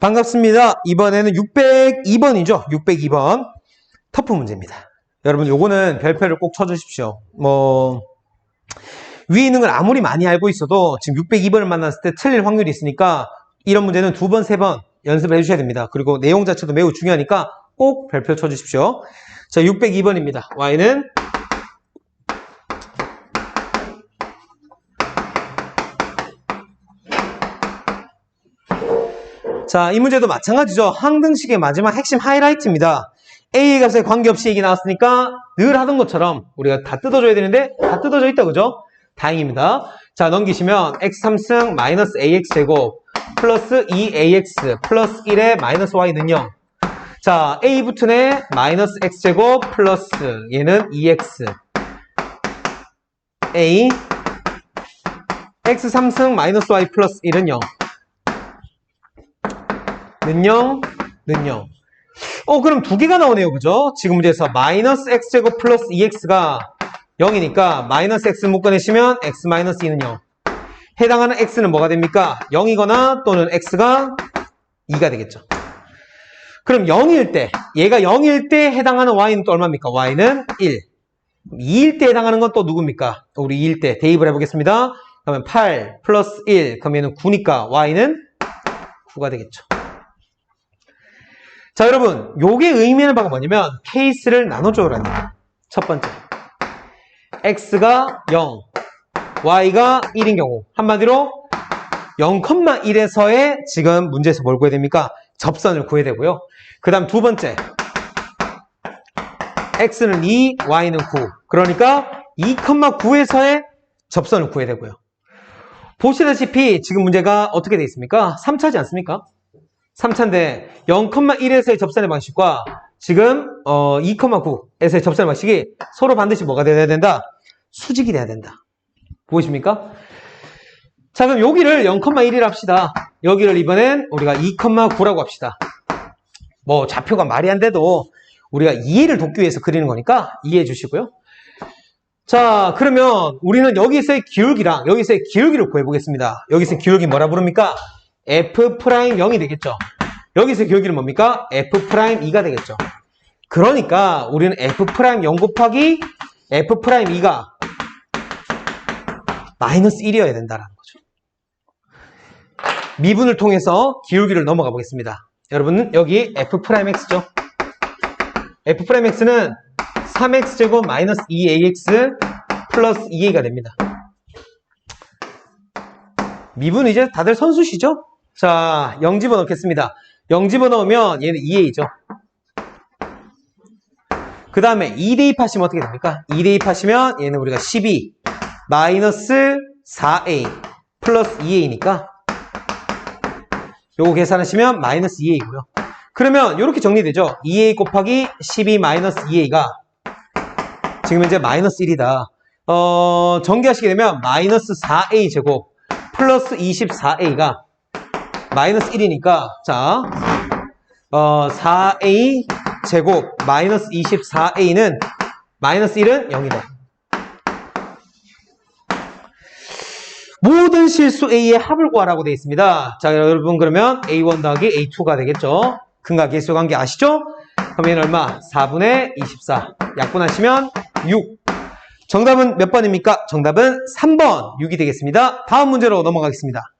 반갑습니다. 이번에는 602번이죠. 602번. 터프 문제입니다. 여러분, 요거는 별표를 꼭 쳐주십시오. 뭐, 위에 있는 걸 아무리 많이 알고 있어도 지금 602번을 만났을 때 틀릴 확률이 있으니까 이런 문제는 두 번, 세 번 연습을 해주셔야 됩니다. 그리고 내용 자체도 매우 중요하니까 꼭 별표 쳐주십시오. 자, 602번입니다. y는 자, 이 문제도 마찬가지죠. 항등식의 마지막 핵심 하이라이트입니다. A의 값에 관계없이 얘기 나왔으니까 늘 하던 것처럼 우리가 다 뜯어줘야 되는데 다 뜯어져 있다, 그죠? 다행입니다. 자, 넘기시면 x3승 마이너스 ax제곱 플러스 2ax 플러스 1의 마이너스 y는 0. 자, a 붙은에 마이너스 x제곱 플러스 얘는 2x a x3승 마이너스 y 플러스 1은 0. 는 0, 는 0. 어, 그럼 두 개가 나오네요. 그죠? 지금 문제에서 마이너스 x제곱 플러스 2x가 0이니까 마이너스 x 묶어내시면 x 마이너스 2는 0. 해당하는 x는 뭐가 됩니까? 0이거나 또는 x가 2가 되겠죠. 그럼 0일 때, 얘가 0일 때 해당하는 y는 또 얼마입니까? y는 1. 2일 때 해당하는 건 또 누굽니까? 우리 2일 때 대입을 해보겠습니다. 그러면 8 플러스 1, 그러면 얘는 9니까 y는 9가 되겠죠. 자, 여러분, 요게 의미하는 바가 뭐냐면, 케이스를 나눠줘라는 거예요. 첫 번째. x가 0, y가 1인 경우. 한마디로 0,1에서의 지금 문제에서 뭘 구해야 됩니까? 접선을 구해야 되고요. 그 다음 두 번째. x는 2, y는 9. 그러니까 2,9에서의 접선을 구해야 되고요. 보시다시피 지금 문제가 어떻게 되어 있습니까? 3차지 않습니까? 3차인데 0,1에서의 접선의 방식과 지금 어, 2,9에서의 접선의 방식이 서로 반드시 뭐가 돼야 된다? 수직이 돼야 된다. 보이십니까? 자 그럼 여기를 0,1이라 합시다. 여기를 이번엔 우리가 2,9라고 합시다. 뭐 좌표가 말이 안 돼도 우리가 이해를 돕기 위해서 그리는 거니까 이해해 주시고요. 자 그러면 우리는 여기서의 기울기랑 여기서의 기울기를 구해보겠습니다. 여기서의 기울기 뭐라 부릅니까? F'0이 되겠죠. 여기서 기울기는 뭡니까? F'2가 되겠죠. 그러니까 우리는 F'0 곱하기 F'2가 마이너스 1이어야 된다는 거죠. 미분을 통해서 기울기를 넘어가 보겠습니다. 여러분 여기 F'X죠. F'X는 3X제곱 마이너스 2AX 플러스 2A가 됩니다. 미분 이제 다들 선수시죠? 자, 0 집어넣겠습니다. 0 집어넣으면 얘는 2A죠. 그 다음에 2 대입하시면 어떻게 됩니까? 2 대입하시면 얘는 우리가 12 마이너스 4A 플러스 2A니까 요거 계산하시면 마이너스 2A고요. 그러면 이렇게 정리되죠? 2A 곱하기 12 마이너스 2A가 지금 현재 마이너스 1이다. 어, 전개하시게 되면 마이너스 4A 제곱 플러스 24A가 마이너스 1이니까 자 어, 4A 제곱 마이너스 24A는 마이너스 1은 0이다. 모든 실수 A의 합을 구하라고 되어 있습니다. 자 여러분 그러면 A1 더하기 A2가 되겠죠. 근과 개수 관계 아시죠? 그러면 얼마? 4분의 24 약분하시면 6 정답은 몇 번입니까? 정답은 3번 6이 되겠습니다. 다음 문제로 넘어가겠습니다.